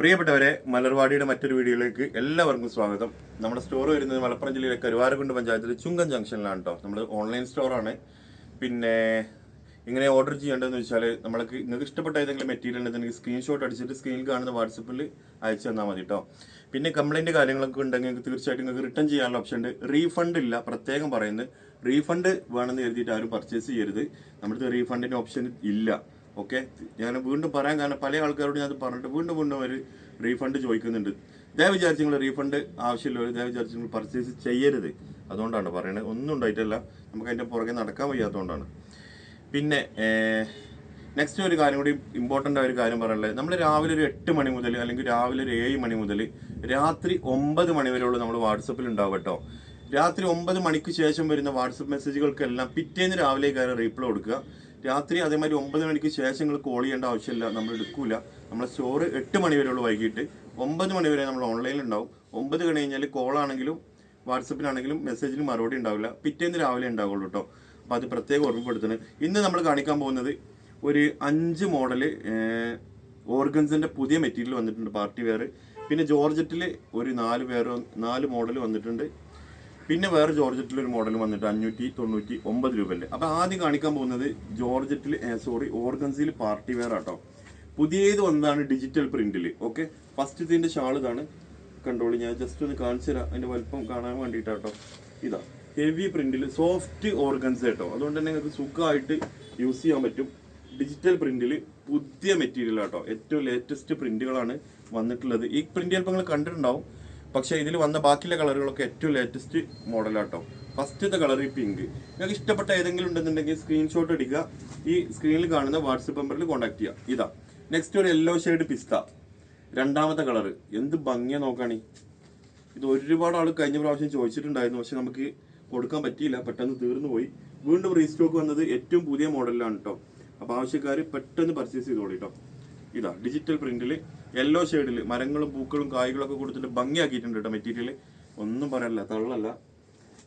പ്രിയപ്പെട്ടവരെ മലർവാടിയുടെ മറ്റൊരു വീഡിയോയിലേക്ക് എല്ലാവർക്കും സ്വാഗതം. നമ്മുടെ സ്റ്റോർ വരുന്നത് മലപ്പുറം ജില്ലയിലെ കരുവാരക്കുണ്ട് പഞ്ചായത്തിലെ ചുങ്കൻ ജംഗ്ഷനിലാണ് കേട്ടോ നമ്മൾ ഓൺലൈൻ സ്റ്റോറാണ് പിന്നെ ഇങ്ങനെ ഓർഡർ ചെയ്യേണ്ടതെന്ന് വെച്ചാൽ നമ്മൾക്ക് നിങ്ങൾക്ക് ഇഷ്ടപ്പെട്ട ഏതെങ്കിലും മെറ്റീരിയൽ ഉണ്ടെങ്കിൽ സ്ക്രീൻഷോട്ട് അടിച്ചിട്ട് സ്ക്രീനിൽ കാണുന്ന വാട്സപ്പിൽ അയച്ചു തന്നാൽ മതി കേട്ടോ പിന്നെ കംപ്ലൈന്റ് കാര്യങ്ങളൊക്കെ ഉണ്ടെങ്കിൽ നിങ്ങൾക്ക് തീർച്ചയായിട്ടും നിങ്ങൾക്ക് റിട്ടേൺ ചെയ്യാനുള്ള ഓപ്ഷൻ ഉണ്ട്. റീഫണ്ട് ഇല്ല പ്രത്യേകം പറയുന്നത്. റീഫണ്ട് വേണമെന്ന് കരുതിയിട്ട് ആരും പർച്ചേസ് ചെയ്യരുത്. നമ്മുടെ റീഫണ്ടിന്റെ ഓപ്ഷൻ ഇല്ല. ഓക്കെ? ഞാൻ വീണ്ടും പറയാൻ കാരണം പല ആൾക്കാരോട് ഞാൻ പറഞ്ഞിട്ട് വീണ്ടും വീണ്ടും അവർ റീഫണ്ട് ചോദിക്കുന്നുണ്ട്. ദയവ് വിചാരിച്ച് നിങ്ങൾ റീഫണ്ട് ആവശ്യമില്ല ദയവ് വിചാരിച്ച് നിങ്ങൾ പർച്ചേസ് ചെയ്യരുത്. അതുകൊണ്ടാണ് പറയുന്നത് ഒന്നും ഉണ്ടായിട്ടല്ല. നമുക്ക് അതിന്റെ പുറകെ നടക്കാൻ വയ്യാത്തതുകൊണ്ടാണ് പിന്നെ നെക്സ്റ്റ് ഒരു കാര്യം കൂടി ഇമ്പോർട്ടന്റ് ആയ ഒരു കാര്യം പറയാനുള്ളത്. നമ്മൾ രാവിലെ ഒരു എട്ട് മണി മുതൽ അല്ലെങ്കിൽ രാവിലെ ഒരു ഏഴ് മണി മുതൽ രാത്രി ഒമ്പത് മണി വരെയുള്ള നമ്മൾ വാട്സപ്പിൽ ഉണ്ടാവും കേട്ടോ രാത്രി ഒമ്പത് മണിക്ക് ശേഷം വരുന്ന വാട്സപ്പ് മെസ്സേജുകൾക്കെല്ലാം പിറ്റേന്ന് രാവിലെ കയറി റീപ്ലൈ കൊടുക്കുക. രാത്രി അതേമാതിരി ഒമ്പത് മണിക്ക് ശേഷം നിങ്ങൾ കോൾ ചെയ്യേണ്ട ആവശ്യമില്ല. നമ്മൾ എടുക്കൂല. നമ്മളെ സ്റ്റോർ എട്ട് മണി വരെയുള്ളൂ വൈകിട്ട്. ഒമ്പത് മണി വരെ നമ്മൾ ഓൺലൈനിൽ ഉണ്ടാവും ഒമ്പത് കഴിഞ്ഞ് കഴിഞ്ഞാൽ കോളാണെങ്കിലും വാട്സപ്പിലാണെങ്കിലും മെസ്സേജിന് മറുപടി ഉണ്ടാവില്ല പിറ്റേന്ന് രാവിലെ ഉണ്ടാവുള്ളൂ കേട്ടോ അപ്പോൾ അത് പ്രത്യേകം ഓർമ്മപ്പെടുത്തുന്നത് ഇന്ന് നമ്മൾ കാണിക്കാൻ പോകുന്നത് ഒരു അഞ്ച് മോഡൽ ഓർഗൻസിന്റെ പുതിയ മെറ്റീരിയൽ വന്നിട്ടുണ്ട്. Party wear. പിന്നെ ജോർജറ്റിൽ ഒരു നാല് പേരോ നാല് മോഡൽ വന്നിട്ടുണ്ട്. പിന്നെ വേറെ ജോർജറ്റിൽ ഒരു മോഡൽ വന്നിട്ട് അഞ്ഞൂറ്റി തൊണ്ണൂറ്റി ഒമ്പത് രൂപയല്ലേ. അപ്പൊ ആദ്യം കാണിക്കാൻ പോകുന്നത് ജോർജറ്റിൽ സോറി ഓർഗൻസിൽ പാർട്ടി വെയർ ആട്ടോ. പുതിയത് വന്നതാണ് ഡിജിറ്റൽ പ്രിന്റിൽ ഓക്കെ ഫസ്റ്റ് ഇതിന്റെ ഷാൾ ഇതാണ്. കണ്ടോളി ഞാൻ ജസ്റ്റ് ഒന്ന് കാണിച്ചു തരാം. അതിന്റെ വലുപ്പം കാണാൻ വേണ്ടിയിട്ടാട്ടോ. ഇതാ ഹെവി പ്രിന്റിൽ സോഫ്റ്റ് ഓർഗൻസ് കേട്ടോ അതുകൊണ്ട് തന്നെ നിങ്ങൾക്ക് സുഖമായിട്ട് യൂസ് ചെയ്യാൻ പറ്റും. ഡിജിറ്റൽ പ്രിന്റിൽ പുതിയ മെറ്റീരിയൽ ആട്ടോ. ഏറ്റവും ലേറ്റസ്റ്റ് പ്രിന്റുകളാണ് വന്നിട്ടുള്ളത്. ഈ പ്രിന്റ് ചിലപ്പോൾ നിങ്ങൾ കണ്ടിട്ടുണ്ടാവും. പക്ഷെ ഇതിൽ വന്ന ബാക്കിയുള്ള കളറുകളൊക്കെ ഏറ്റവും ലേറ്റസ്റ്റ് മോഡലാട്ടോ. ഫസ്റ്റത്തെ കളർ ഈ പിങ്ക് നിങ്ങൾക്ക് ഇഷ്ടപ്പെട്ട ഏതെങ്കിലും ഉണ്ടെന്നുണ്ടെങ്കിൽ സ്ക്രീൻഷോട്ട് എടുക്കുക ഈ സ്ക്രീനിൽ കാണുന്ന വാട്സപ്പ് നമ്പറിൽ കോൺടാക്ട് ചെയ്യുക. ഇതാ. നെക്സ്റ്റ് ഒരു യെല്ലോ ഷെയ്ഡ് പിസ്ത. രണ്ടാമത്തെ കളർ. എന്ത് ഭംഗിയാ നോക്കാണി. ഇത് ഒരുപാട് ആൾ കഴിഞ്ഞ പ്രാവശ്യം ചോദിച്ചിട്ടുണ്ടായിരുന്നു. പക്ഷെ നമുക്ക് കൊടുക്കാൻ പറ്റിയില്ല. പെട്ടെന്ന് തീർന്നു പോയി. വീണ്ടും റീസ്റ്റോക്ക് വന്നത് ഏറ്റവും പുതിയ മോഡലിലാണ് കേട്ടോ അപ്പോൾ ആവശ്യക്കാർ പെട്ടെന്ന് പർച്ചേസ് ചെയ്തോളി കേട്ടോ ഇതാ ഡിജിറ്റൽ പ്രിന്റിൽ യെല്ലോ ഷെയ്ഡിൽ മരങ്ങളും പൂക്കളും കായ്കളും ഒക്കെ കൊടുത്തിട്ട് ഭംഗിയാക്കിയിട്ടുണ്ട് കേട്ടോ മെറ്റീരിയൽ ഒന്നും പറയാനില്ല തള്ളല്ല.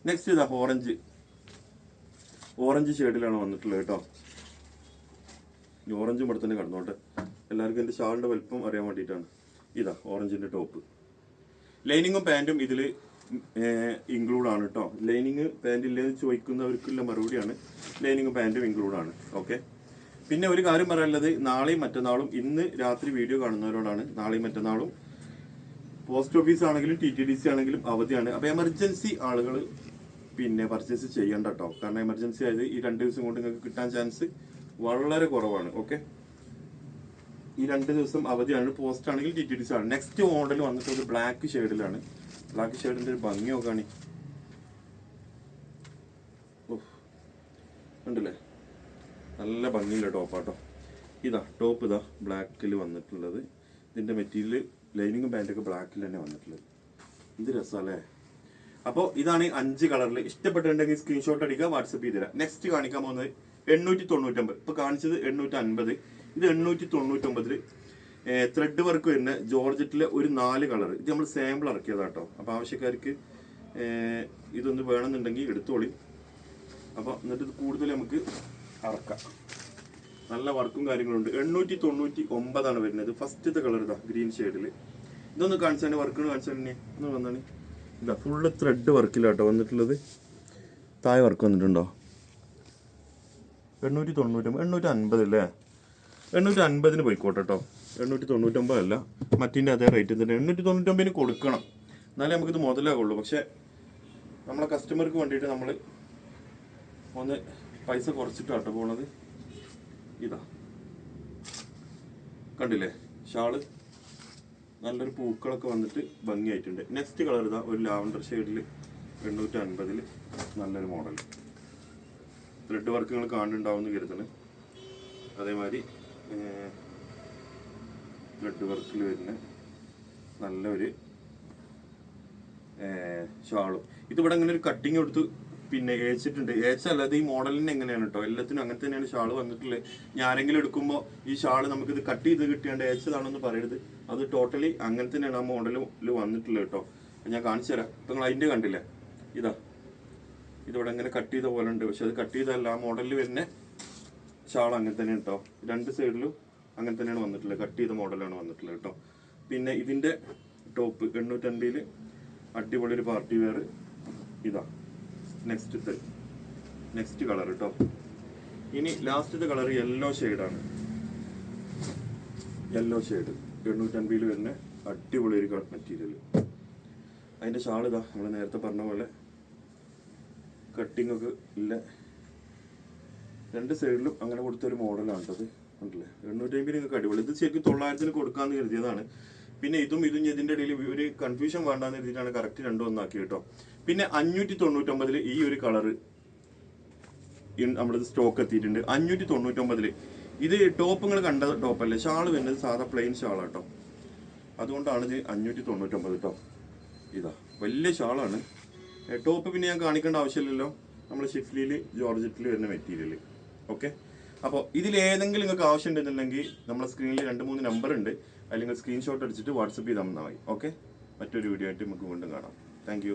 നെക്സ്റ്റ് ഇതാ ഓറഞ്ച് ഓറഞ്ച് ഷെയ്ഡിലാണ് വന്നിട്ടുള്ളത് കേട്ടോ ഓറഞ്ചും ഇവിടെ തന്നെ കടന്നോട്ടെ. എല്ലാവർക്കും എന്റെ ഷാളിന്റെ വലിപ്പം അറിയാൻ വേണ്ടിയിട്ടാണ്. ഇതാ ഓറഞ്ചിന്റെ ടോപ്പ് ലൈനിങ്ങും പാന്റും ഇതിൽ ഇൻക്ലൂഡ് ആണ് കേട്ടോ ലൈനിങ് പാന്റ് ഇല്ലെന്ന് ചോദിക്കുന്നവർക്കുള്ള മറുപടിയാണ്. ലൈനിങ്ങും പാന്റും ഇൻക്ലൂഡ് ആണ്. ഓക്കെ പിന്നെ ഒരു കാര്യം പറയാനുള്ളത് നാളെയും മറ്റന്നാളും ഇന്ന് രാത്രി വീഡിയോ കാണുന്നവരോടാണ്. നാളെയും മറ്റന്നാളും പോസ്റ്റ് ഓഫീസ് ആണെങ്കിലും ടി ടി ഡി സി ആണെങ്കിലും അവധിയാണ്. അപ്പൊ എമർജൻസി ആളുകൾ പിന്നെ പർച്ചേസ് ചെയ്യണ്ട കേട്ടോ കാരണം എമർജൻസി ആയത് ഈ രണ്ട് ദിവസം കൊണ്ട് നിങ്ങൾക്ക് കിട്ടാൻ ചാൻസ് വളരെ കുറവാണ്. ഓക്കെ? ഈ രണ്ട് ദിവസം അവധിയാണ്. പോസ്റ്റ് ആണെങ്കിൽ ടി ടി ഡി സി ആണ്. നെക്സ്റ്റ് മോഡൽ വന്നിട്ട് ഒരു ബ്ലാക്ക് ഷെയ്ഡിലാണ് ബ്ലാക്ക് ഷെയ്ഡിന്റെ ഒരു ഭംഗി നോക്കാണി. ഉഫ്. നല്ല ഭംഗിയുള്ള ടോപ്പാട്ടോ. ഇതാ ടോപ്പ് ഇതാ ബ്ലാക്കിൽ വന്നിട്ടുള്ളത്. ഇതിന്റെ മെറ്റീരിയൽ ലൈനിങ്ങും പാന്റൊക്കെ ബ്ലാക്കിൽ തന്നെ വന്നിട്ടുള്ളത്. ഇത് രസമല്ലേ അപ്പോൾ ഇതാണ് അഞ്ച് കളറിൽ ഇഷ്ടപ്പെട്ടിട്ടുണ്ടെങ്കിൽ സ്ക്രീൻഷോട്ട് അടിക്കുക വാട്സപ്പ് ചെയ്ത് തരാം. നെക്സ്റ്റ് കാണിക്കാൻ പോകുന്നത് എണ്ണൂറ്റി തൊണ്ണൂറ്റൊമ്പത് ഇപ്പോൾ കാണിച്ചത് എണ്ണൂറ്റി അൻപത് ഇത് എണ്ണൂറ്റി തൊണ്ണൂറ്റൊമ്പതിൽ ത്രെഡ് വർക്ക് വരുന്ന ജോർജറ്റിലെ ഒരു നാല് കളർ. ഇത് നമ്മൾ സാമ്പിൾ ഇറക്കിയതാട്ടോ. അപ്പോൾ ആവശ്യക്കാർക്ക് ഇതൊന്ന് വേണമെന്നുണ്ടെങ്കിൽ എടുത്തോളി. അപ്പോൾ എന്നിട്ട് കൂടുതൽ നമുക്ക് അറക്കാം. നല്ല വർക്കും കാര്യങ്ങളുണ്ട്. എണ്ണൂറ്റി തൊണ്ണൂറ്റി ഒമ്പതാണ് വരുന്നത്. ഫസ്റ്റത്തെ കളർ ഇതാ ഗ്രീൻ ഷെയ്ഡിൽ ഇതൊന്ന് കാണിച്ചാണ് വർക്കുകൾ കാണിച്ചാൽ ഒന്ന് വന്നാണ്. ഇതാ ഫുള്ള് ത്രെഡ് വർക്കിലാട്ടോ വന്നിട്ടുള്ളത്. താഴെ വർക്ക് വന്നിട്ടുണ്ടോ? എണ്ണൂറ്റി തൊണ്ണൂറ്റി എണ്ണൂറ്റി അൻപത് അല്ലേ? എണ്ണൂറ്റി അൻപതിന് പോയിക്കോട്ടെ കേട്ടോ എണ്ണൂറ്റി തൊണ്ണൂറ്റൊമ്പത് അല്ല മറ്റിന്റെ അതേ റേറ്റ് തന്നെ. എണ്ണൂറ്റി തൊണ്ണൂറ്റൊമ്പതിന് കൊടുക്കണം. എന്നാലേ നമുക്കിത് മുതലാകുള്ളൂ പക്ഷേ നമ്മളെ കസ്റ്റമർക്ക് വേണ്ടിയിട്ട് നമ്മൾ ഒന്ന് പൈസ കുറച്ചിട്ടാട്ടോ പോണത്? ഇതാ. കണ്ടില്ലേ? ഷാൾ. നല്ലൊരു പൂക്കളൊക്കെ വന്നിട്ട് ഭംഗിയായിട്ടുണ്ട്. നെക്സ്റ്റ് കളർ ഇതാ ഒരു ലാവണ്ടർ ഷെയ്ഡിൽ എണ്ണൂറ്റി അൻപതിൽ നല്ലൊരു മോഡൽ ത്രെഡ് വർക്കുകൾ കാണുന്നുണ്ടാവുമെന്ന് കരുതണ് അതേമാതിരി ത്രെഡ് വർക്കിൽ വരുന്ന നല്ലൊരു ഷാളും. ഇതിവിടെ അങ്ങനെ ഒരു കട്ടിങ് കൊടുത്ത് പിന്നെ ഏച്ചിട്ടുണ്ട്. ഏച്ച അല്ലാതെ ഈ മോഡലിന് എങ്ങനെയാണ് കേട്ടോ എല്ലാത്തിനും അങ്ങനെ തന്നെയാണ് ഷാൾ വന്നിട്ടുള്ളത് ഞാൻ ആരെങ്കിലും എടുക്കുമ്പോൾ ഈ ഷാൾ നമുക്കിത് കട്ട് ചെയ്ത് കിട്ടിയാണ്ട് ഏച്ചതാണെന്ന് പറയരുത്. അത് ടോട്ടലി അങ്ങനെ തന്നെയാണ് ആ മോഡലിൽ വന്നിട്ടുള്ളത് കേട്ടോ ഞാൻ കാണിച്ചു തരാം. ഇപ്പം നിങ്ങൾ അതിന്റെ കണ്ടില്ലേ? ഇതാ. ഇതിവിടെ ഇങ്ങനെ കട്ട് ചെയ്ത പോലെ ഉണ്ട്. പക്ഷെ അത് കട്ട് ചെയ്തല്ല ആ മോഡലിൽ വരുന്ന ഷാൾ അങ്ങനെ തന്നെ കേട്ടോ രണ്ട് സൈഡിലും അങ്ങനെ തന്നെയാണ് വന്നിട്ടുള്ളത് കട്ട് ചെയ്ത മോഡലാണ് വന്നിട്ടുള്ളത് കേട്ടോ പിന്നെ ഇതിന്റെ ടോപ്പ് എണ്ണൂറ്റൻപതിൽ അടിപൊളി ഒരു പാർട്ടി വെയർ ഇതാ. നെക്സ്റ്റ് ഇത് നെക്സ്റ്റ് കളർ കേട്ടോ ഇനി ലാസ്റ്റത്തെ കളർ യെല്ലോ ഷെയ്ഡാണ് യെല്ലോ ഷെയ്ഡ് എണ്ണൂറ്റൻപതിൽ വരുന്ന അടിപൊളി ഒരു മെറ്റീരിയൽ അതിന്റെ ഷാൾ നമ്മൾ നേരത്തെ പറഞ്ഞ പോലെ. കട്ടിങ്ങൊക്കെ ഇല്ല. രണ്ട് സൈഡിലും അങ്ങനെ കൊടുത്തൊരു മോഡലാണ് കേട്ടത് ഉണ്ടല്ലേ എണ്ണൂറ്റി അമ്പത് നിങ്ങൾക്ക് അടിപൊളി. ഇത് ശരിക്കും തൊള്ളായിരത്തിന് കൊടുക്കാമെന്ന് കരുതിയതാണ്. പിന്നെ ഇതും ഇതും ഇതിന്റെ ഇടയിൽ ഒരു കൺഫ്യൂഷൻ വേണ്ടാന്ന് എഴുതിയിട്ടാണ് കറക്റ്റ് രണ്ടും ഒന്നാക്കി കേട്ടോ. പിന്നെ അഞ്ഞൂറ്റി തൊണ്ണൂറ്റൊമ്പതിൽ ഈ ഒരു കളർ നമ്മുടെ സ്റ്റോക്ക് എത്തിയിട്ടുണ്ട്. അഞ്ഞൂറ്റി തൊണ്ണൂറ്റൊമ്പതിൽ ഇത് ടോപ്പ് നിങ്ങൾ കണ്ട ടോപ്പല്ലേ ഷാൾ വരുന്നത് സാധാ പ്ലെയിൻ ഷാൾ കേട്ടോ അതുകൊണ്ടാണ് ഇത് അഞ്ഞൂറ്റി തൊണ്ണൂറ്റൊമ്പത് കേട്ടോ ഇതാ വലിയ ഷാളാണ് ടോപ്പ് പിന്നെ ഞാൻ കാണിക്കേണ്ട ആവശ്യമില്ലല്ലോ. നമ്മൾ ഷിഫ്ലിയിൽ ജോർജറ്റിൽ വരുന്ന മെറ്റീരിയൽ ഓക്കെ? അപ്പോൾ ഇതിലേതെങ്കിലും നിങ്ങൾക്ക് ആവശ്യം ഉണ്ടെന്നുണ്ടെങ്കിൽ നമ്മുടെ സ്ക്രീനിൽ രണ്ട് മൂന്ന് നമ്പർ ഉണ്ട്. അല്ലെങ്കിൽ സ്ക്രീൻഷോട്ട് അടിച്ചിട്ട് വാട്സപ്പ് ചെയ്താൽ മതി. ഓക്കെ മറ്റൊരു വീഡിയോ ആയിട്ട് നമുക്ക് വീണ്ടും കാണാം. താങ്ക്